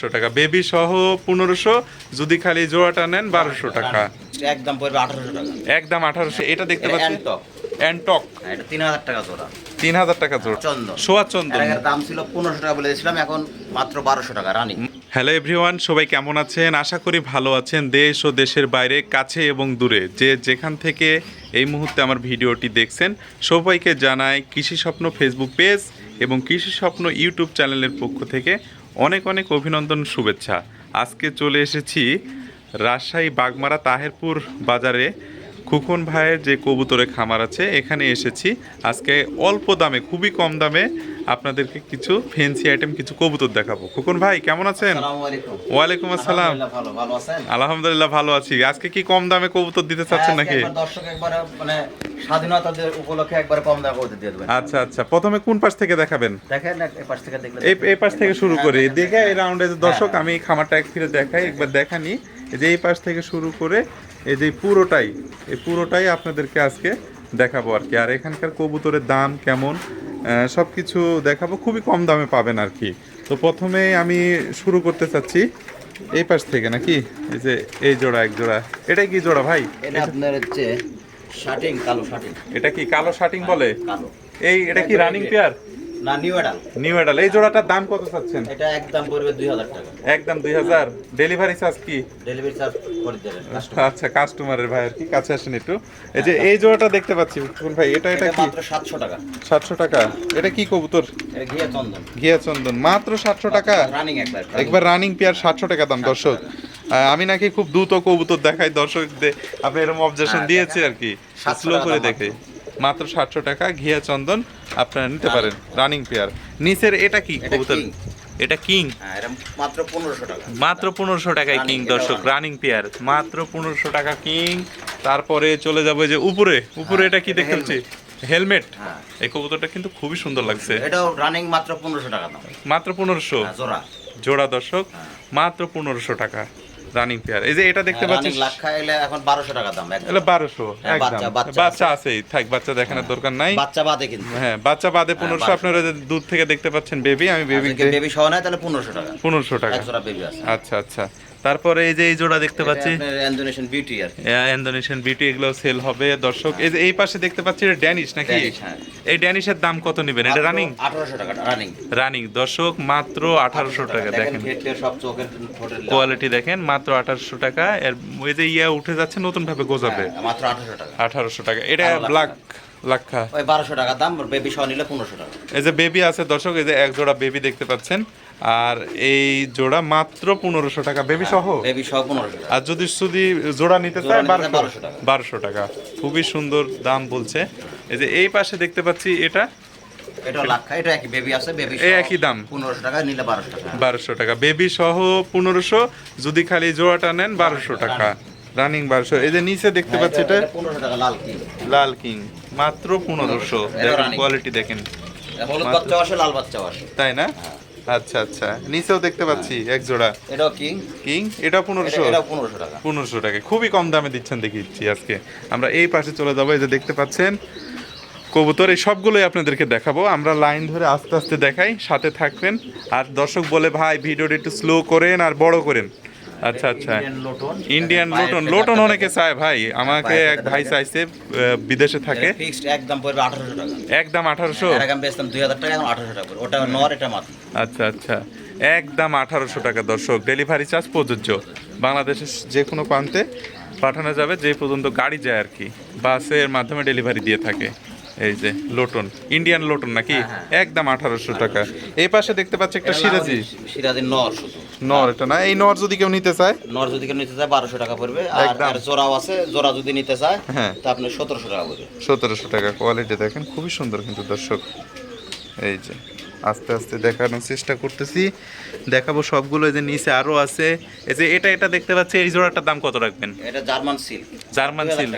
বারোশো টাকা। বেবি সহ পনেরোশো যদি খালি জোড়াটা নেন বারোশো টাকা। একদম পড়বে আঠারোশো টাকা। একদম আঠারোশো এটা দেখতে এটা পাচ্ছেন? অ্যান্টক। তিন হাজার টাকা জোড়া। তিন হাজার টাকা জোড়া। চন্দন। সোয়া চন্দন। দাম ছিল পনেরোশো টাকা এখন মাত্র বারোশো টাকা রানি হ্যালো এভরিওয়ান সবাই কেমন আছেন? আশা করি ভালো আছেন। দেশ ও দেশের বাইরে কাছে এবং দূরে। যে যেখান থেকে এই মুহূর্তে আমার ভিডিওটি দেখছেন সবাইকে জানাই কৃষি স্বপ্ন ফেসবুক পেজ এবং কৃষি স্বপ্ন ইউটিউব চ্যানেলের পক্ষ থেকে অনেক অনেক অভিনন্দন, শুভেচ্ছা। আজকে চলে এসেছি রাজশাহী বাগমারা তাহেরপুর বাজারে। খুকন ভাইয়ের যে কবুতরের খামার আছে, এখানে এসেছি। আজকে অল্প দামে, খুবই কম দামে আপনাদেরকে কিছু ফ্যান্সি আইটেম কিছু কবুতর দেখাবো। খুকন ভাই কেমন আছেন? ওয়ালাইকুম আসসালাম। আলহামদুলিল্লাহ, ভালো আছি। আজকে কি কম দামে কবুতর দিতে চাচ্ছেন হ্যাঁ, নাকি? দর্শক একবার মানে স্বাধীনতা উপলক্ষে একবার কম দাম করে দিয়ে দেবেন। আচ্ছা আচ্ছা। প্রথমে কোন পাশ থেকে দেখাবেন? দেখেন এই পাশ থেকে দেখলে এই পাশ থেকে শুরু হ্যাঁ, করি। দেখে এই রাউন্ডে যে দর্শক হ্যাঁ, আমি খামারটা এক ফিরে দেখাই একবার দেখানি। এই যে এই পাশ থেকে শুরু করে এই যে পুরোটাই এই পুরোটাই আপনাদেরকে আজকে দেখাবো আর কি। আর এখানকার কবুতরের দাম কেমন? সব কিছু দেখাবো। খুবই কম দামে পাবেন আর কি। তো প্রথমে আমি শুরু করতে চাচ্ছি এই পাশ থেকে নাকি? এই যে এই জোড়া এক জোড়া। এটাই কি জোড়া ভাই? এটা আপনার হচ্ছে শার্টিং কালো শার্টিং এটা কি কালো শার্টিং বলে? এই এটা কি রানিং পেয়ার না নিউ এডাল নিউ এডাল এই জোড়াটার দাম কত চাচ্ছেন? এটা একদম পড়বে টাকা। ডেলিভারি চার্জ কি? ডেলিভারি চার্জ করে আচ্ছা কাস্টমারের ভাই আর কি? কাছে আসেন একটু। এই যে এই জোড়াটা দেখতে পাচ্ছি কোন ভাই এটা এটা এটা কি? মাত্র সাতশো টাকা। এটা কি কবুতর? এটা ঘিয়া চন্দন। ঘিয়া চন্দন। মাত্র সাতশো টাকা? রানিং একবার একবার রানিং পেয়ার সাতশো টাকা দাম দর্শক। আমি নাকি খুব দ্রুত কবুতর দেখাই দর্শকদের। আপনি এরকম অবজেকশন দিয়েছি আর কি। স্লো করে দেখে। মাত্র সাতশো টাকা। ঘিয়া চন্দন আপনারা নিতে পারেন। Running pair. নিচের এটা কি কবুতর? এটা কিং? হ্যাঁ মাত্র পনেরোশো টাকা। মাত্র পনেরোশো টাকায় কিং দর্শক রানিং পেয়ার। মাত্র পনেরোশো টাকা কিং। তারপরে চলে যাব যে উপরে। উপরে হ্যাঁ, এটা কি দেখতে পাচ্ছি? হেলমেট হ্যাঁ। এই কবুতরটা কিন্তু খুবই সুন্দর লাগছে। এটাও রানিং মাত্র পনেরোশো টাকা মাত্র পনেরোশো? জোড়া। জোড়া দর্শক। মাত্র পনেরোশো টাকা। রানিং পেয়ার এই যে এটা দেখতে পাচ্ছি রানিং লাখ এলে এখন বারোশো টাকা দাম একদম। বারোশো হ্যাঁ, একদম। বাচ্চা- আছেই। থাক বাচ্চা দেখানোর দরকার নাই। বাচ্চা বাদে কিন্তু। হ্যাঁ বাচ্চা বাদে পনেরোশো। আপনারা যে দূর থেকে দেখতে পাচ্ছেন বেবি আমি বেবি বেবি সহ নেয় তাহলে পনেরোশো টাকা। পনেরোশো টাকা। বেবি আছে। আচ্ছা আচ্ছা। তারপরে এই যে এই জোড়া দেখতে পাচ্ছি। ইন্দোনেশিয়ান বিউটি আর ইন্দোনেশিয়ান বিউটি এগুলো সেল হবে দর্শক। এই যে এই পাশে দেখতে পাচ্ছি এটা ড্যানিশ নাকি? হ্যাঁ। এই ড্যানিশের দাম কত নেবেন? এটা রানিং আঠারোশো টাকা রানিং রানিং দর্শক মাত্র আঠারোশো টাকা দেখেন সব চোখের কোয়ালিটি দেখেন মাত্র আঠারোশো টাকা। এর ওই যে ইয়া উঠে যাচ্ছে নতুন ভাবে গোজাবে। হ্যাঁ, মাত্র আঠারোশো টাকা। আঠারোশো টাকা। এটা ব্ল্যাক লাক্ষা ওই বারোশো টাকা দাম বেবি সহ নিলে পনেরোশো টাকা। এই যে বেবি আছে দর্শক এই যে এক জোড়া বেবি দেখতে পাচ্ছেন। আর এই জোড়া মাত্র পনেরোশো টাকা। বেবি সহ? বেবি সহ পনেরোশো আর যদি যদি জোড়া নিতে চায় বারোশো টাকা। বারোশো টাকা। খুবই সুন্দর দাম বলছে। এই যে এই পাশে দেখতে পাচ্ছি এটা? এটা লাখ এটা একই বেবি আছে বেবি এই একই দাম। টাকা নিলে বারোশো টাকা। বারোশো টাকা। বেবি সহ যদি খালি জোড়াটা নেন বারোশো টাকা। রানিং বারোশো। এই যে নিচে দেখতে হ্যাঁ, পাচ্ছি এটা টাকা লাল কি। লাল কিং। মাত্র দেখেন কোয়ালিটি দেখেন। হলুদ মাত্র- আসে লাল বাচ্চাও আসে। তাই না? হ্যাঁ। আচ্ছা আচ্ছা। নিচেও দেখতে পাচ্ছি এক জোড়া। এটাও কিং? কিং? এটা পনেরোশো। পনেরোশো টাকা। পনেরোশো টাকা। খুবই কম দামে দিচ্ছেন দেখিচ্ছি আজকে। আমরা এই পাশে চলে যাব এই যে দেখতে পাচ্ছেন কবুতর। এই সবগুলোই আপনাদেরকে দেখাবো। আমরা লাইন ধরে আস্তে আস্তে দেখাই সাথে থাকবেন। আর দর্শক বলে ভাই ভিডিওটা একটু স্লো করেন আর বড় করেন। আচ্ছা আচ্ছা। ইন্ডিয়ান লোটন লোটন অনেকে চায় ভাই। আমাকে এক ভাই চাইছে বিদেশে থাকে। ফিক্সড একদম পড়বে আঠারোশো টাকা। একদম আঠারোশো? এর আগে বেচতাম দুই হাজার টাকা এখন টাকা ওটা নর এটা মাত্র আচ্ছা আচ্ছা। একদম আঠারোশো টাকা দর্শক। ডেলিভারি চার্জ প্রযোজ্য। বাংলাদেশের যে কোনো প্রান্তে পাঠানো যাবে যে পর্যন্ত গাড়ি যায় আর কি। বাসের মাধ্যমে ডেলিভারি দিয়ে থাকে। এই যে লোটন ইন্ডিয়ান লোটন নাকি? হ্যাঁ, হ্যাঁ। একদম আঠারোশো টাকা। এই পাশে দেখতে পাচ্ছি একটা সিরাজি। সিরাজি নর শুধু। নর এটা না? এই নর যদি কেউ নিতে চায়? নর যদি কেউ নিতে চায় বারোশো টাকা পড়বে। আর জোড়াও আছে জোড়া যদি নিতে চায় হ্যাঁ। তা আপনি সতেরোশো টাকা পড়বে। সতেরোশো টাকা কোয়ালিটি দেখেন খুবই সুন্দর কিন্তু দর্শক। এই যে আস্তে আস্তে দেখানোর চেষ্টা করতেছি। দেখাবো সবগুলো যে নিচে আরও আছে। এই যে এটা এটা দেখতে পাচ্ছি এই জোড়াটার দাম কত রাখবেন? এটা জার্মান সিল জার্মান সিল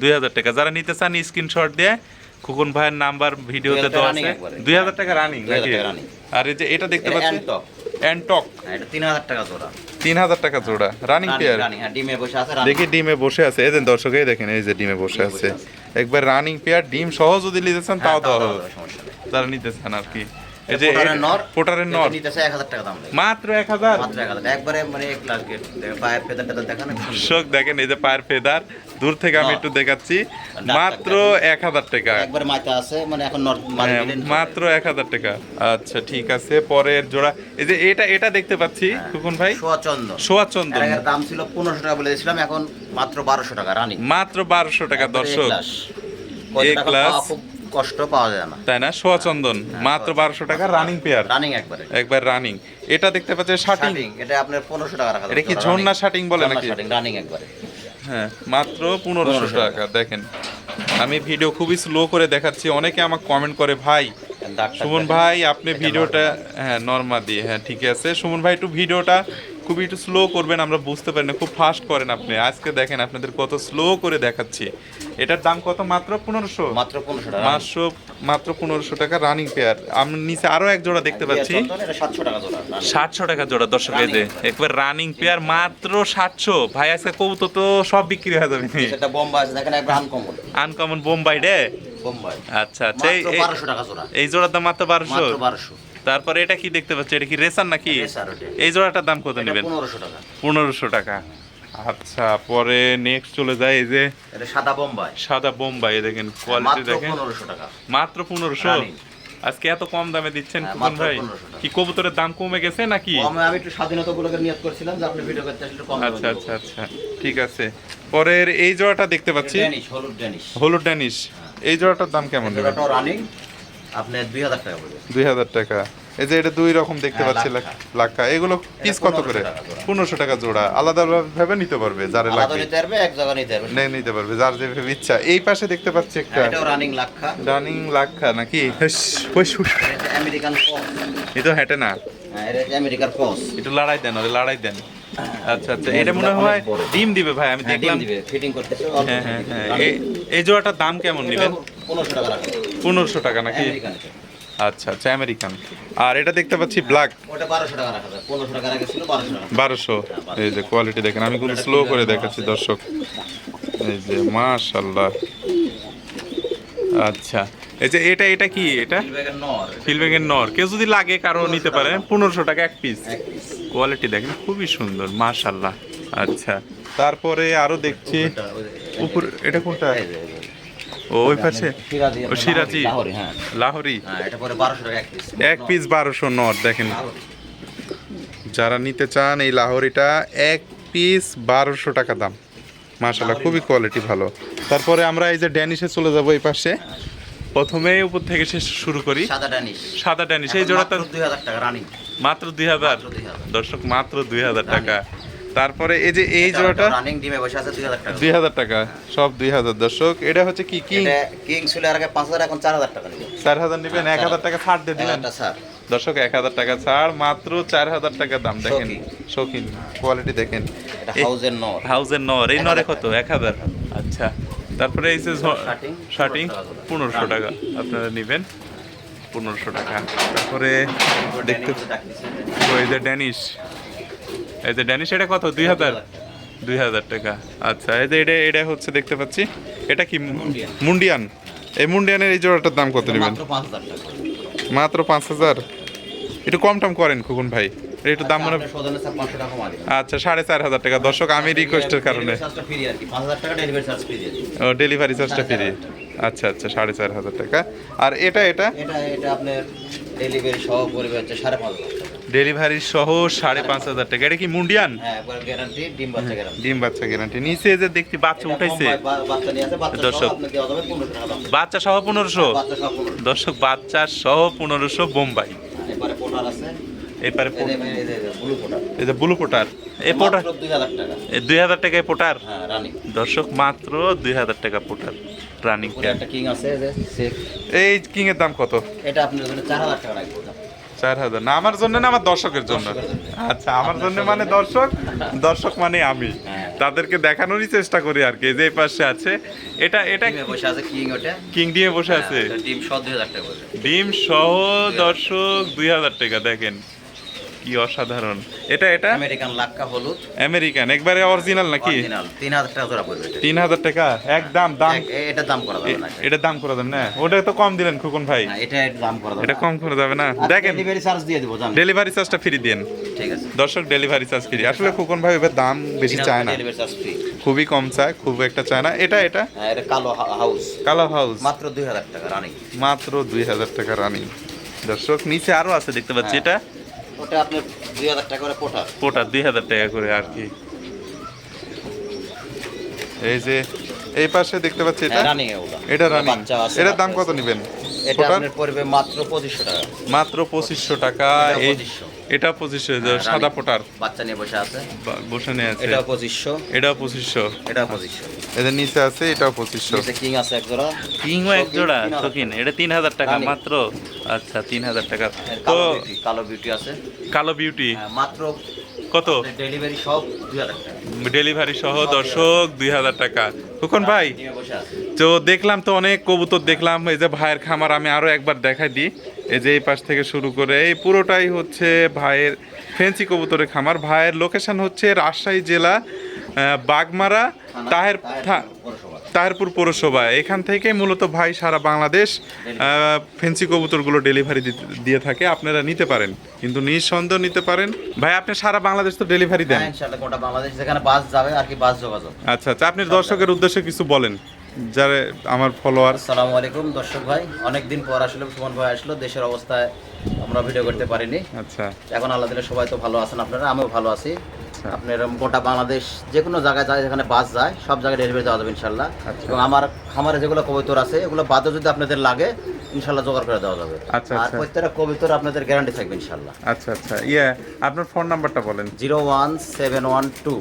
দুই হাজার টাকা। যারা নিতে চান স্ক্রিনশট দিয়ে খুকুন ভাইয়ের নাম্বার ভিডিওতে দেওয়া আছে। দুই হাজার টাকা রানিং 2000 নাকি? টাকা running। আর এই যে এটা দেখতে পাচ্ছি অ্যান্টক হ্যাঁ, এটা তিন হাজার টাকা জোড়া। টাকা রানিং পেয়ার হ্যাঁ ডিমে বসে আছে দেখি ডিমে বসে আছে। এই যে দর্শক দেখেন এই যে ডিমে বসে আছে। একবার রানিং পেয়ার ডিম সহ যদি নিতে চান তাও হ্যাঁ, দেওয়া হবে। যারা নিতে চান আর কি। এই যে নর। পোটারের নর। নিতেছে টাকা দাম মাত্র এক মাত্র একবারে মানে লাখ পায়ের দেখানো। দর্শক দেখেন এই যে পায়ের ফেদার দূর থেকে আমি একটু দেখাচ্ছি। মাত্র এক হাজার টাকা। একবারে মাথা আছে মানে এখন হ্যাঁ, মাত্র এক হাজার টাকা। আচ্ছা ঠিক আছে পরের জোড়া। এই যে এটা এটা দেখতে পাচ্ছি খুকুন ভাই? সোয়া চন্দ্র সোয়া চন্দন। এর দাম ছিল পনেরোশো টাকা বলে দিয়েছিলাম এখন মাত্র বারোশো টাকা রানি। মাত্র বারোশো টাকা দর্শক। A class. কষ্ট পাওয়া যায় না। তাই না? সোয়া চন্দন হ্যাঁ, মাত্র বারোশো টাকা রানিং পেয়ার রানিং একবারে। একবার রানিং এটা দেখতে পাচ্ছি শার্টিং এটা আপনার পনেরোশো টাকা রাখা এটা কি ঝর্ণা শাটিং বলে নাকি? রানিং একবারে। হ্যাঁ মাত্র পনেরোশো টাকা দেখেন। আমি ভিডিও খুবই স্লো করে দেখাচ্ছি অনেকে আমাকে কমেন্ট করে ভাই সুমন ভাই আপনি ভিডিওটা হ্যাঁ নর্মা দিয়ে হ্যাঁ ঠিক আছে। সুমন ভাই একটু ভিডিওটা খুবই একটু স্লো করবেন আমরা বুঝতে পারি না খুব ফাস্ট করেন আপনি। আজকে দেখেন আপনাদের কত স্লো করে দেখাচ্ছি। এটার দাম কত? মাত্র পনেরোশো? মাত্র পনেরোশো টাকা। মাত্র মাত্র পনেরোশো টাকা রানিং পেয়ার আমরা নিচে আরও এক জোড়া দেখতে পাচ্ছি। সাতশো টাকা জোড়া সাতশো টাকা জোড়া দর্শক এই যে একবার রানিং পেয়ার মাত্র সাতশো। ভাই আজকে কবুতর তো সব বিক্রি হয়ে যাবে সেটা বোম্বাই আছে দেখেন একবার আনকমন আনকমন বোম্বাই রে? বোম্বাই। আচ্ছা আচ্ছা এই- মাত্র এই- বারোশো টাকা জোড়া। এই জোড়ার দাম মাত্র বারোশো? মাত্র বারোশো। তারপরে এটা কি দেখতে পাচ্ছি? এটা কি রেসার নাকি? এই জোড়াটার দাম কত নেবেন? পনেরোশো টাকা। আচ্ছা পরে নেক্সট চলে যায় এই যে সাদা বোম্বাই। সাদা বোম্বাই দেখেন কোয়ালিটি দেখেন। পনেরোশো টাকা। মাত্র পনেরোশো? আজকে এত কম দামে দিচ্ছেন হ্যাঁ, কুপন ভাই? কি কবুতরের দাম কমে গেছে নাকি? আমি আমি একটু স্বাধীনতা উপলক্ষে নিয়ত করছিলাম যে আপনি ভিডিও করতে আসলে কম আচ্ছা আচ্ছা আচ্ছা ঠিক আছে। পরের এই জোড়াটা দেখতে পাচ্ছি? হলুদ ড্যানিশ হলুদ ড্যানিশ। এই জোড়াটার দাম কেমন নেবেন? রানিং। আপনি দুই হাজার টাকা পড়বে। এই যে এটা দুই রকম দেখতে হ্যাঁ, পাচ্ছি লাক্ষা। এগুলো পিস কত করে? টাকা জোড়া। পনেরোশো টাকা জোড়া। আলাদা ভাবে নিতে পারবে যারা আলাদা লাগে। নিতে পারবে এক জায়গা নিতে পারবে। নে নিতে পারবে যার যেভাবে ইচ্ছা। এই পাশে দেখতে পাচ্ছি একটা হ্যাঁ, এটাও রানিং লাক্ষা রানিং লাক্ষা নাকি? হুস। এটা হেঁটে না। হ্যাঁ এটা আমেরিকার লড়াই দেন ওরে লড়াই দেন। আচ্ছা আচ্ছা এটা মনে হয় ডিম দিবে ভাই আমি হ্যাঁ, দেখলাম। দিবে ফিটিং হ্যাঁ হ্যাঁ হ্যাঁ। এই- জোড়াটার দাম কেমন নেবেন পনেরোশো টাকা নাকি? আচ্ছা আচ্ছা আমেরিকান আর এটা দেখতে পাচ্ছি ব্ল্যাক বারোশো বারোশো এই যে কোয়ালিটি দেখেন আমি কিন্তু স্লো করে দেখাচ্ছি দর্শক। এই যে মাশাল্লাহ আচ্ছা এই যে এটা এটা কি এটা? ফিলব্যাগের নর। কেউ যদি লাগে কারও নিতে পারে পনেরোশো টাকা এক পিস এক। কোয়ালিটি দেখেন খুবই সুন্দর মাশাল্লাহ আচ্ছা। তারপরে আরও দেখছি ওটা উপর এটা কোনটা? ওই পাশে? সিরাজি, ও সিরাজি। লাহোরি, হ্যাঁ। লাহোরি? হ্যাঁ এটা পরে বারোশো টাকা এক পিস বারোশো নর দেখেন। যারা নিতে চান এই লাহোরিটা এক পিস বারোশো টাকা দাম। মাশাল্লাহ খুবই কোয়ালিটি ভালো। তারপরে আমরা এই যে ড্যানিশে চলে যাব এই পাশে। প্রথমে উপর থেকে শেষ শুরু করি। সাদা ডানিশ সাদা ড্যানিশ এই জোড়াটা দুই হাজার টাকা রানিং। মাত্র দুই হাজার? 2000 দর্শক মাত্র দুই হাজার টাকা। তারপরে এই যে এই জোড়াটা রানিং ডিমে বসে আছে দুই হাজার টাকা। দুই হাজার টাকা সব দুই হাজার। দর্শক এটা হচ্ছে কি কি? এটা কিং ছিল আগে পাঁচ হাজার এখন চার হাজার টাকা নিবে। চার হাজার নেবেন এক হাজার টাকা ছাড় দিয়ে দিলেন। স্যার দর্শক এক হাজার টাকা ছাড় মাত্র চার হাজার টাকা দাম। দেখেন শৌখিন। কোয়ালিটি দেখেন। এটা হাউজের নর। হাউজের নর এই নরে কত? এক হাজার? আচ্ছা। তারপরে এই যে শার্টিং, পনেরোশো টাকা। আপনারা নেবেন পনেরোশো টাকা। তারপরে দেখতে ওই যে ড্যানিশ এই যে ড্যানিশ এটা কত? দুই হাজার? দুই হাজার টাকা। আচ্ছা এই যে এটা এটা হচ্ছে দেখতে পাচ্ছি। এটা কি? মুন্ডিয়ান। এই মুন্ডিয়ানের এই জোড়াটার দাম কত নেবেন? মাত্র পাঁচ হাজার? একটু কম টম করেন খুকুন ভাই। একটু দাম মনে আচ্ছা সাড়ে চার হাজার টাকা। দর্শক আমি রিকোয়েস্টের কারণে। ও ডেলিভারি চার্জটা ফ্রি আচ্ছা আচ্ছা সাড়ে চার হাজার টাকা। আর এটা এটা? এটা এটা আপনার ডেলিভারি সহ পরিবার হচ্ছে সাড়ে পাঁচ ডেলিভারি সহ সাড়ে পাঁচ হাজার টাকা। এটা কি মুন্ডিয়ান? হ্যাঁ ডিম বাচ্চা গ্যারান্টি নিচে যে দেখছি বাচ্চা উঠাইছে। দর্শক। বাচ্চা সহ পনেরোশো? দর্শক বাচ্চা সহ পনেরোশো বোম্বাই। এরপরে এই যে- ব্লু পোটার এই পোটার দুই হাজার টাকা। এই টাকায় পোটার হ্যাঁ দর্শক মাত্র দুই হাজার টাকা পোটার রানিং এই কিং এর দাম কত? এটা আপনার চার হাজার টাকা চার হাজার। না আমার জন্য না আমার দর্শকের জন্য। আচ্ছা আমার জন্য মানে দর্শক? দর্শক মানে আমি। হ্যাঁ। তাদেরকে দেখানোরই চেষ্টা করি আর কি এই যে পাশে আছে। এটা এটা বসে আছে কিং ওটা। কিং দিয়ে বসে আছে। হ্যাঁ, ডিম সহ ডিম সহ দর্শক দুই হাজার টাকা দেখেন। কি অসাধারণ। এটা এটা? আমেরিকান লাক্কা হলুদ। আমেরিকান একবারে অরিজিনাল নাকি? অরিজিনাল তিন হাজার টাকা জোড়া পড়বে এটা। তিন হাজার টাকা? একদম দাম এক- এ- দাম করা যাবে না এ- এটার দাম করে দেন না? ওটা তো কম দিলেন খুকুন ভাই। না, এটা দাম করা যাবে এটা কম করে যাবে না? দেখেন ডেলিভারি চার্জ দিয়ে দেবো জান ডেলিভারি চার্জটা ফ্রি দিন ঠিক আছে। দর্শক ডেলিভারি চার্জ ফ্রি আসলে খুকুন ভাই এবার দাম বেশি চায় না। ডেলিভারি চার্জ ফ্রি খুবই কম চায় খুব একটা চায় না। এটা এটা? হ্যাঁ এটা কালো হাউস কালো হাউস মাত্র দুই হাজার টাকা রানিং মাত্র দুই হাজার টাকা রানিং দর্শক নিচে আরও আছে দেখতে পাচ্ছি। এটা? ওটা আপনার দুই হাজার টাকা করে পোটা। পোটা দুই হাজার টাকা করে আর কি। এই যে এই পাশে দেখতে পাচ্ছি এটা? রানিং এটা রানিং এটার দাম কত। নেবেন? এটা পোটার আপনার পড়বে মাত্র পঁচিশশো টাকা। মাত্র পঁচিশশো টাকা এটা এই এটা পঁচিশশো হ্যাঁ, সাদা পোটার। বাচ্চা নিয়ে বসে আছে। বসে নিয়ে আছে। এটাও পঁচিশশো। এটাও পঁচিশশো। এটাও পঁচিশশো। এদের নিচে আছে এটাও পঁচিশশো। নিচে কিং আছে এক জোড়া। কিংও এক জোড়া 3000 শৌখিন এটা তিন হাজার টাকা মাত্র? আচ্ছা তিন হাজার টাকা। তো কালো বিউটি আছে। কালো বিউটি হ্যাঁ, মাত্র কত? ডেলিভারি সহ দর্শক দুই হাজার টাকা। ফুকন ভাই তো দেখলাম তো অনেক কবুতর দেখলাম এই যে ভাইয়ের খামার আমি আরও একবার দেখাই দিই। এই যে এই পাশ থেকে শুরু করে এই পুরোটাই হচ্ছে ভাইয়ের ফেন্সি কবুতরের খামার। ভাইয়ের লোকেশন হচ্ছে রাজশাহী জেলা বাগমারা তাহের তাহেরপুর পৌরসভা। এখান থেকে মূলত ভাই সারা বাংলাদেশ ফেন্সি কবুতরগুলো ডেলিভারি দিয়ে থাকে। আপনারা নিতে পারেন কিন্তু নিঃসন্দেহ নিতে পারেন। ভাই আপনি সারা বাংলাদেশ তো ডেলিভারি দেন। হ্যাঁ ইনশাআল্লাহ গোটা বাংলাদেশ যেখানে বাস যাবে আর কি বাস যোগাযোগ। আচ্ছা আচ্ছা আপনি দর্শকের উদ্দেশ্যে কিছু বলেন যারা আমার ফলোয়ার আসসালামু আলাইকুম দর্শক ভাই। অনেকদিন পর আসলে সুমন ভাই আসলো দেশের অবস্থায় আমরা ভিডিও করতে পারিনি। আচ্ছা। এখন আল্লাহ দিলে সবাই তো ভালো আছেন আপনারা আমিও ভালো আছি। আচ্ছা। আপনার গোটা বাংলাদেশ যে কোনো জায়গায় যায় যেখানে বাস যায় সব জায়গায় ডেলিভারি দেওয়া যাবে ইনশাল্লাহ। আচ্ছা। এবং আমার খামারে যেগুলো কবিতর আছে এগুলো বাদও যদি আপনাদের লাগে ইনশাল্লাহ জোগাড় করে দেওয়া যাবে। আচ্ছা, আর আচ্ছা। প্রত্যেকটা কবিতর আপনাদের গ্যারান্টি থাকবে ইনশাল্লাহ। আচ্ছা আচ্ছা। ইয়ে আপনার ফোন নাম্বারটা বলেন। Zero one seven one two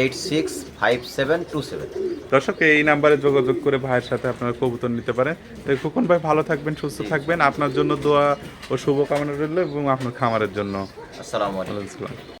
eight six five seven two seven. দর্শক এই নাম্বারে যোগাযোগ করে ভাইয়ের সাথে আপনারা কবুতর নিতে পারেন। তো খুকুন ভাই ভালো থাকবেন সুস্থ থাকবেন। আপনার জন্য দোয়া ও শুভকামনা রইল এবং আপনার খামারের জন্য। আসসালামু আলাইকুম।